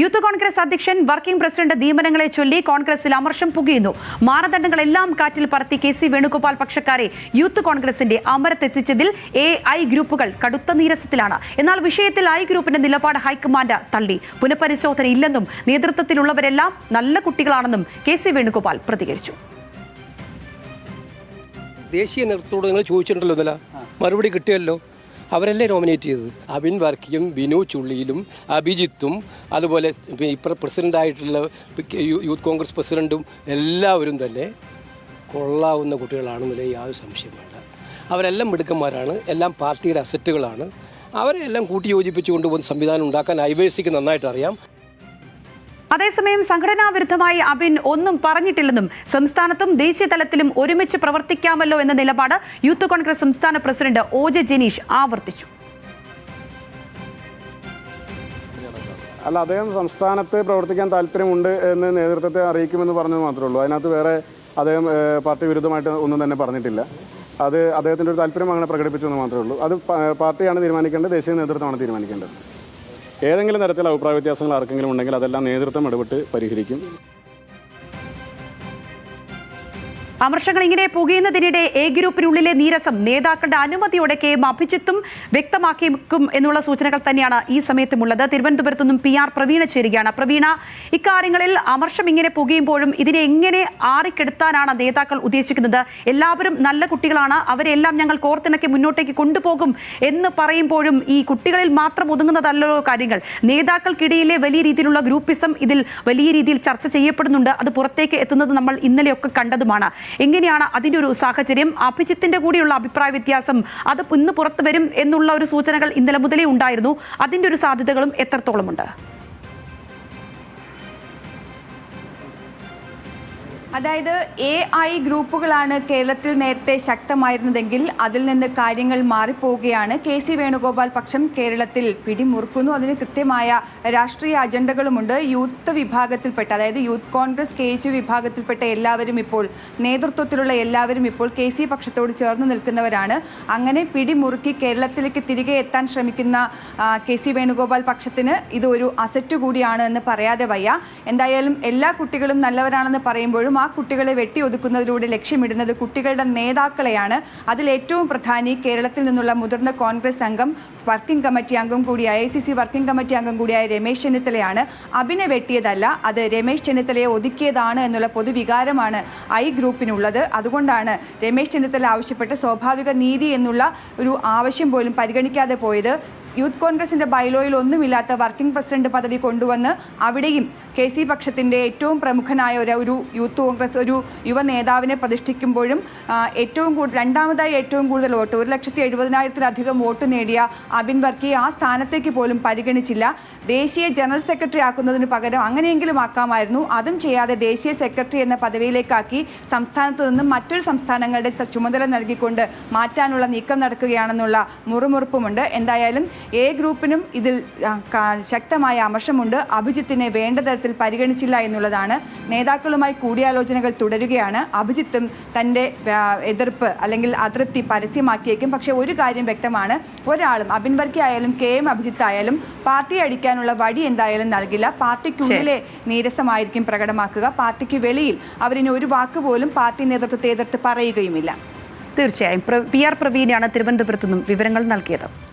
Youth Congress അധ്യക്ഷൻ working president നിയമനങ്ങളെ ചൊല്ലി കോൺഗ്രസിൽ അമർഷം പുകയുന്നു. മാനദണ്ഡങ്ങളെല്ലാം കാറ്റിൽ പറത്തി കെ സി വേണുഗോപാൽ പക്ഷക്കാരെ യൂത്ത് കോൺഗ്രസിന്റെ അമരത്തെത്തിച്ചതിൽ എ ഐ ഗ്രൂപ്പുകൾ കടുത്ത നീരസത്തിലാണ്. എന്നാൽ വിഷയത്തിൽ ഐ ഗ്രൂപ്പിന്റെ നിലപാട് ഹൈക്കമാൻഡ് തള്ളി. പുനഃപരിശോധന ഇല്ലെന്നും നേതൃത്വത്തിലുള്ളവരെല്ലാം നല്ല കുട്ടികളാണെന്നും കെ സി വേണുഗോപാൽ പ്രതികരിച്ചു. ദേശീയ നേതൃത്വത്തോട് നിങ്ങൾ ചോദിച്ചിട്ടുണ്ടല്ലോ മറുപടി കിട്ടിയല്ലോ. അവരല്ലേ നോമിനേറ്റ് ചെയ്തത്? അബിൻ വർക്കിയും ബിനു ചുള്ളിയിലും അഭിജിത്തും അതുപോലെ ഇപ്പം പ്രസിഡന്റായിട്ടുള്ള യൂത്ത് കോൺഗ്രസ് പ്രസിഡന്റും എല്ലാവരും തന്നെ കൊള്ളാവുന്ന കുട്ടികളാണെന്നില്ല യാതൊരു സംശയം വേണ്ട. അവരെല്ലാം മിടുക്കന്മാരാണ് എല്ലാം പാർട്ടിയുടെ അസറ്റുകളാണ്. അവരെ എല്ലാം കൂട്ടിയോജിപ്പിച്ച് കൊണ്ടുപോകുന്ന സംവിധാനം ഉണ്ടാക്കാൻ ഐ വൈ നന്നായിട്ട് അറിയാം. അതേസമയം സംഘടനാ വിരുദ്ധമായി അബിൻ ഒന്നും പറഞ്ഞിട്ടില്ലെന്നും സംസ്ഥാനത്തും ദേശീയ തലത്തിലും ഒരുമിച്ച് പ്രവർത്തിക്കാമല്ലോ എന്ന നിലപാട് യൂത്ത് കോൺഗ്രസ് സംസ്ഥാന പ്രസിഡന്റ് ഒ ജെ ജനീഷ് ആവർത്തിച്ചു. അല്ല അദ്ദേഹം സംസ്ഥാനത്ത് പ്രവർത്തിക്കാൻ താല്പര്യമുണ്ട് എന്ന് നേതൃത്വത്തെ അറിയിക്കുമെന്ന് പറഞ്ഞത് മാത്രമേ ഉള്ളൂ. അതിനകത്ത് വേറെ അദ്ദേഹം പാർട്ടി വിരുദ്ധമായിട്ട് ഒന്നും തന്നെ പറഞ്ഞിട്ടില്ല. അത് അദ്ദേഹത്തിന്റെ ഒരു താല്പര്യം അങ്ങനെ പ്രകടിപ്പിച്ചെന്ന് മാത്രമേ ഉള്ളൂ. അത് പാർട്ടിയാണ് തീരുമാനിക്കേണ്ടത് ദേശീയ നേതൃത്വമാണ് തീരുമാനിക്കേണ്ടത്. ഏതെങ്കിലും തരത്തിലുള്ള അഭിപ്രായ വ്യത്യാസങ്ങൾ ആർക്കെങ്കിലും ഉണ്ടെങ്കിൽ അതെല്ലാം നേതൃത്വം ഇടപെട്ട് പരിഹരിക്കും. അമർഷങ്ങൾ ഇങ്ങനെ പുകയുന്നതിനിടെ എ ഗ്രൂപ്പിനുള്ളിലെ നീരസം നേതാക്കളുടെ അനുമതിയോടെ കെ എം അഭിജിത്തും വ്യക്തമാക്കിയേക്കും എന്നുള്ള സൂചനകൾ തന്നെയാണ് ഈ സമയത്തുമുള്ളത്. തിരുവനന്തപുരത്തു നിന്നും പി ആർ പ്രവീണ ചേരുകയാണ്. പ്രവീണ ഇക്കാര്യങ്ങളിൽ അമർഷം ഇങ്ങനെ പുകയുമ്പോഴും ഇതിനെ എങ്ങനെ ആറിക്കെടുത്താനാണ് നേതാക്കൾ ഉദ്ദേശിക്കുന്നത്? എല്ലാവരും നല്ല കുട്ടികളാണ്. അവരെല്ലാം ഞങ്ങൾ കോർത്തിണക്കി മുന്നോട്ടേക്ക് കൊണ്ടുപോകും എന്ന് പറയുമ്പോഴും ഈ കുട്ടികളിൽ മാത്രം ഒതുങ്ങുന്നതല്ലോ കാര്യങ്ങൾ. നേതാക്കൾക്കിടയിലെ വലിയ രീതിയിലുള്ള ഗ്രൂപ്പിസം ഇതിൽ വലിയ രീതിയിൽ ചർച്ച ചെയ്യപ്പെടുന്നുണ്ട്. അത് പുറത്തേക്ക് എത്തുന്നത് നമ്മൾ ഇന്നലെയൊക്കെ കണ്ടതുമാണ്. എങ്ങനെയാണ് അതിന്റെ ഒരു സാഹചര്യം? അഭിജിത്തിന്റെ കൂടിയുള്ള അഭിപ്രായ വ്യത്യാസം അത് ഇന്ന് പുറത്തു വരും എന്നുള്ള ഒരു സൂചനകൾ ഇന്നലെ മുതലേ ഉണ്ടായിരുന്നു. അതിന്റെ ഒരു സാധ്യതകളും എത്രത്തോളമുണ്ട്? അതായത് എ ഐ ഗ്രൂപ്പുകളാണ് കേരളത്തിൽ നേരത്തെ ശക്തമായിരുന്നതെങ്കിൽ അതിൽ നിന്ന് കാര്യങ്ങൾ മാറിപ്പോവുകയാണ്. കെ സി വേണുഗോപാൽ പക്ഷം കേരളത്തിൽ പിടിമുറുക്കുന്നു. അതിന് കൃത്യമായ രാഷ്ട്രീയ അജണ്ടകളുമുണ്ട്. യൂത്ത് വിഭാഗത്തിൽപ്പെട്ട അതായത് യൂത്ത് കോൺഗ്രസ് കെ യു വിഭാഗത്തിൽപ്പെട്ട എല്ലാവരും ഇപ്പോൾ നേതൃത്വത്തിലുള്ള എല്ലാവരും ഇപ്പോൾ കെ സി പക്ഷത്തോട് ചേർന്ന് നിൽക്കുന്നവരാണ്. അങ്ങനെ പിടിമുറുക്കി കേരളത്തിലേക്ക് തിരികെ എത്താൻ ശ്രമിക്കുന്ന കെ സി വേണുഗോപാൽ പക്ഷത്തിന് ഇതൊരു അസറ്റ് കൂടിയാണ് എന്ന് പറയാതെ വയ്യ. എന്തായാലും എല്ലാ കുട്ടികളും നല്ലവരാണെന്ന് പറയുമ്പോഴും ആ കുട്ടികളെ വെട്ടിയൊതുക്കുന്നതിലൂടെ ലക്ഷ്യമിടുന്നത് കുട്ടികളുടെ നേതാക്കളെയാണ്. അതിൽ ഏറ്റവും പ്രധാനി കേരളത്തിൽ നിന്നുള്ള മുതിർന്ന കോൺഗ്രസ് അംഗം വർക്കിംഗ് കമ്മിറ്റി അംഗം കൂടിയായ I C C working committee അംഗം കൂടിയായ രമേശ് ചെന്നിത്തലയാണ്. അഭിനെ വെട്ടിയതല്ല അത് രമേശ് ചെന്നിത്തലയെ ഒതുക്കിയതാണ് എന്നുള്ള പൊതുവികാരമാണ് ഐ ഗ്രൂപ്പിനുള്ളത്. അതുകൊണ്ടാണ് രമേശ് ചെന്നിത്തല ആവശ്യപ്പെട്ട സ്വാഭാവിക നീതി എന്നുള്ള ഒരു ആവശ്യം പോലും പരിഗണിക്കാതെ പോയത്. യൂത്ത് കോൺഗ്രസിന്റെ ബൈലോയിൽ ഒന്നുമില്ലാത്ത വർക്കിംഗ് പ്രസിഡന്റ് പദവി കൊണ്ടുവന്ന് അവിടെയും കെ സി പക്ഷത്തിന്റെ ഏറ്റവും പ്രമുഖനായ ഒരു ഒരു യൂത്ത് കോൺഗ്രസ് ഒരു യുവ നേതാവിനെ പ്രതിഷ്ഠിക്കുമ്പോഴും ഏറ്റവും കൂടുതൽ രണ്ടാമതായി ഏറ്റവും കൂടുതൽ വോട്ട് ഒരു ലക്ഷത്തി എഴുപതിനായിരത്തിലധികം വോട്ട് നേടിയ അബിൻ വർക്കിയെ ആ സ്ഥാനത്തേക്ക് പോലും പരിഗണിച്ചില്ല. ദേശീയ ജനറൽ സെക്രട്ടറി ആക്കുന്നതിന് പകരം അങ്ങനെയെങ്കിലും ആക്കാമായിരുന്നു. അതും ചെയ്യാതെ ദേശീയ സെക്രട്ടറി എന്ന പദവിയിലേക്കാക്കി സംസ്ഥാനത്ത് നിന്നും മറ്റൊരു സംസ്ഥാനങ്ങളുടെ ചുമതല നൽകിക്കൊണ്ട് മാറ്റാനുള്ള നീക്കം നടക്കുകയാണെന്നുള്ള മുറുമുറുപ്പുമുണ്ട്. എന്തായാലും എ ഗ്രൂപ്പിനും ഇതിൽ ശക്തമായ അമർഷമുണ്ട്. അഭിജിത്തിനെ വേണ്ട തരത്തിൽ പരിഗണിച്ചില്ല എന്നുള്ളതാണ്. നേതാക്കളുമായി കൂടിയാലോചനകൾ തുടരുകയാണ്. അഭിജിത്തും തന്റെ എതിർപ്പ് അല്ലെങ്കിൽ അതൃപ്തി പരസ്യമാക്കിയേക്കും. പക്ഷേ ഒരു കാര്യം വ്യക്തമാണ്. ഒരാളും അബിൻ വർക്കി ആയാലും കെ എം അഭിജിത്ത് ആയാലും പാർട്ടി അടിക്കാനുള്ള വഴി എന്തായാലും നൽകില്ല. പാർട്ടിക്കുള്ളിലെ നീരസമായിരിക്കും പ്രകടമാക്കുക. പാർട്ടിക്ക് വെളിയിൽ അവരിനി ഒരു വാക്ക് പോലും പാർട്ടി നേതൃത്വത്തെ എതിർത്ത് പറയുകയുമില്ല. തീർച്ചയായും. പി ആർ പ്രവീണയാണ് തിരുവനന്തപുരത്തു നിന്നും വിവരങ്ങൾ നൽകിയത്.